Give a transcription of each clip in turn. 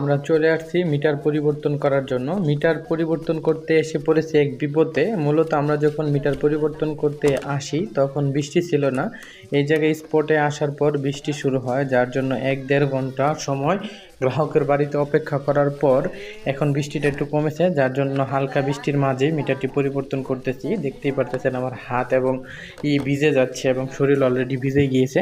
আমরা চলে আসছি মিটার পরিবর্তন করার জন্য। মিটার পরিবর্তন করতে এসে পড়েছে এক বিপদে। মূলত আমরা যখন মিটার পরিবর্তন করতে আসি, তখন বৃষ্টি ছিল না। এই জায়গায় স্পটে আসার পর বৃষ্টি শুরু হয়, যার জন্য এক দেড় ঘণ্টা সময় গ্রাহকের বাড়িতে অপেক্ষা করার পর এখন বৃষ্টিটা একটু কমেছে, যার জন্য হালকা বৃষ্টির মাঝে মিটারটি পরিবর্তন করতেছি। দেখতেই পারতেছেন আমার হাত এবং ই ভিজে যাচ্ছে এবং শরীর অলরেডি ভিজে গিয়েছে।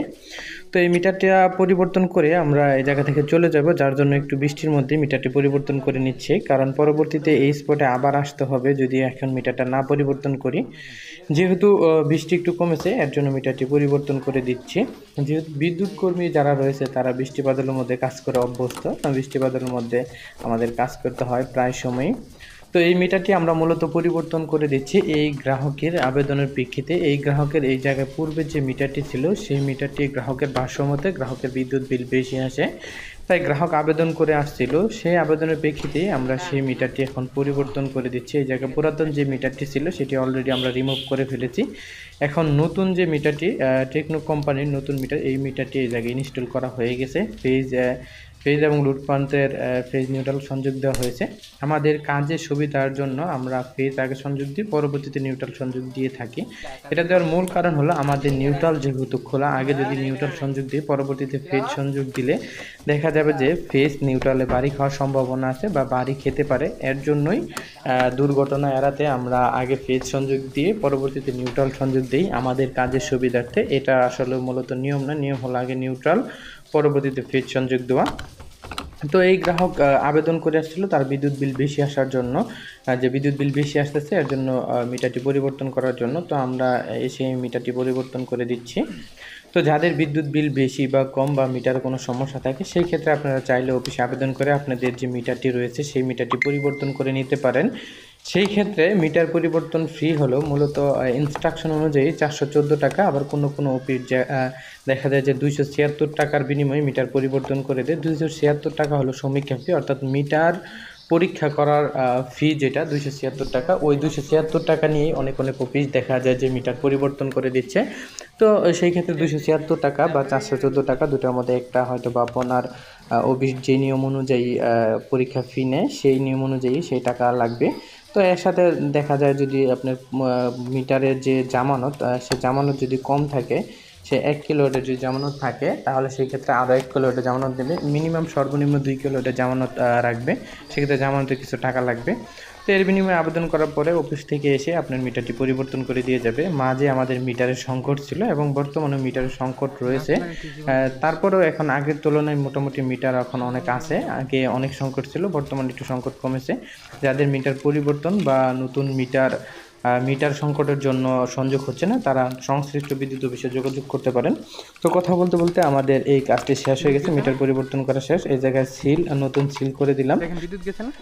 তো এই মিটারটা পরিবর্তন করে আমরা এই জায়গা থেকে চলে যাব, যার জন্য একটু বৃষ্টির মধ্যে মিটারটি পরিবর্তন করে নিচ্ছি। কারণ পরবর্তীতে এই স্পটে আবার আসতে হবে, যদি এখন মিটারটা না পরিবর্তন করি। যেহেতু বৃষ্টি একটু কমেছে, এর জন্য মিটারটি পরিবর্তন করে দিচ্ছি। যেহেতু বিদ্যুৎ কর্মী যারা রয়েছে, তারা বৃষ্টি বাদলের মধ্যে কাজ করে অভ্যস্ত। বৃষ্টি বাদলের মধ্যে আমাদের কাজ করতে হয় প্রায় সময়ই। তো এই মিটারটি আমরা মূলত পরিবর্তন করে দিচ্ছি এই গ্রাহকের আবেদনের প্রেক্ষিতে। এই গ্রাহকের এই জায়গায় পূর্বে যে মিটারটি ছিল, সেই মিটারটি গ্রাহকের ভাষ্যমতে গ্রাহকের বিদ্যুৎ বিল বেশি আসে। তাই গ্রাহক আবেদন করে আসছিল, সেই আবেদনের প্রেক্ষিতে আমরা সেই মিটারটি এখন পরিবর্তন করে দিচ্ছি। এই জায়গায় পুরাতন যে মিটারটি ছিল, সেটি অলরেডি আমরা রিমুভ করে ফেলেছি। এখন নতুন যে মিটারটি টেকনো কোম্পানির নতুন মিটার, এই মিটারটি এই জায়গায় ইনস্টল করা হয়ে গেছে। ফেজ ফেজ এবং প্রান্তের ফেজ নিউট্রাল সংযোগ দেওয়া হয়েছে। আমাদের কাজের সুবিধার জন্য আমরা ফেজ আগে সংযোগ দিই, পরবর্তীতে নিউট্রাল সংযোগ দিয়ে থাকি। এটা দেওয়ার মূল কারণ হলো আমাদের নিউট্রাল যেহেতু খোলা, আগে যদি নিউট্রাল সংযোগ দিই, পরবর্তীতে ফেজ সংযোগ দিলে দেখা যাবে যে ফেজ নিউট্রালে বাড়ি খাওয়ার সম্ভাবনা আছে বা বাড়ি খেতে পারে। এর জন্যই দুর্ঘটনা এড়াতে আমরা আগে ফেজ সংযোগ দিয়ে, পরবর্তীতে নিউট্রাল সংযোগ দিই আমাদের কাজের সুবিধার্থে। এটা আসলে মূলত নিয়ম না, নিয়ম হলো আগে নিউট্রাল, পরবর্তীতে ফেজ সংযোগ দেওয়া। তো এই গ্রাহক আবেদন করে আসছিল, তার বিদ্যুৎ বিল বেশি আসার জন্য। যে বিদ্যুৎ বিল বেশি আসতেছে, এর জন্য মিটারটি পরিবর্তন করার জন্য, তো আমরা এসে মিটারটি পরিবর্তন করে দিচ্ছি। তো যাদের বিদ্যুৎ বিল বেশি বা কম বা মিটার কোনো সমস্যা থাকে, সেই ক্ষেত্রে আপনারা চাইলে অফিসে আবেদন করে আপনাদের যে মিটারটি রয়েছে, সেই মিটারটি পরিবর্তন করে নিতে পারেন। সেই ক্ষেত্রে মিটার পরিবর্তন ফ্রি হলো মূলত ইনস্ট্রাকশন অনুযায়ী চারশো চোদ্দ টাকা। আবার কোনো কোনো যা- দেখা যায় যে দুইশো ছিয়াত্তর টাকার বিনিময়ে মিটার পরিবর্তন করে দেয়। দুইশো ছিয়াত্তর টাকা হলো সমীক্ষা ফি অর্থাৎ মিটার পরীক্ষা করার ফি যেটা দুইশো ছিয়াত্তর টাকা, ওই দুইশো ছিয়াত্তর টাকা নিয়েই অনেক অনেক অফিস দেখা যায় যে মিটার পরিবর্তন করে দিচ্ছে। তো সেই ক্ষেত্রে দুইশো ছিয়াত্তর টাকা বা চারশো চোদ্দ টাকা দুটার মধ্যে একটা হয়তো বা আপনার অফিস যে নিয়ম অনুযায়ী পরীক্ষা ফি নেয়, সেই নিয়ম অনুযায়ী সেই টাকা লাগবে। তো এর সাথে দেখা যায় যদি আপনার মিটারের যে জামানত সে জামানত যদি কম থাকে সে এক কিলোমিটার যদি জামানত থাকে তাহলে সেই ক্ষেত্রে আরও এক কিলোমিটার জামানত দেবে। মিনিমাম সর্বনিম্ন দুই কিলোমিটার জামানত রাখবে। সেক্ষেত্রে জামানতে কিছু টাকা লাগবে। তো এর বিনিময়ে আবেদন করার পরে অফিস থেকে এসে আপনার মিটারটি পরিবর্তন করে দিয়ে যাবে। মাঝে আমাদের মিটারের সংকট ছিল এবং বর্তমানে মিটারের সংকট রয়েছে। তারপরেও এখন আগের তুলনায় মোটামুটি মিটার এখন অনেক আছে। আগে অনেক সংকট ছিল বর্তমানে একটু সংকট কমেছে। যাদের মিটার পরিবর্তন বা নতুন মিটার মিটার সংকটের জন্য সংযোগ হচ্ছে না তারা সংশ্লিষ্ট বিদ্যুৎ অফিসে যোগাযোগ করতে পারেন। তো কথা বলতে বলতে আমাদের এই কাজটি শেষ হয়ে গেছে মিটার পরিবর্তন করা শেষ। এই জায়গায় সিল নতুন সিল করে দিলাম। বিদ্যুৎ গেছে না?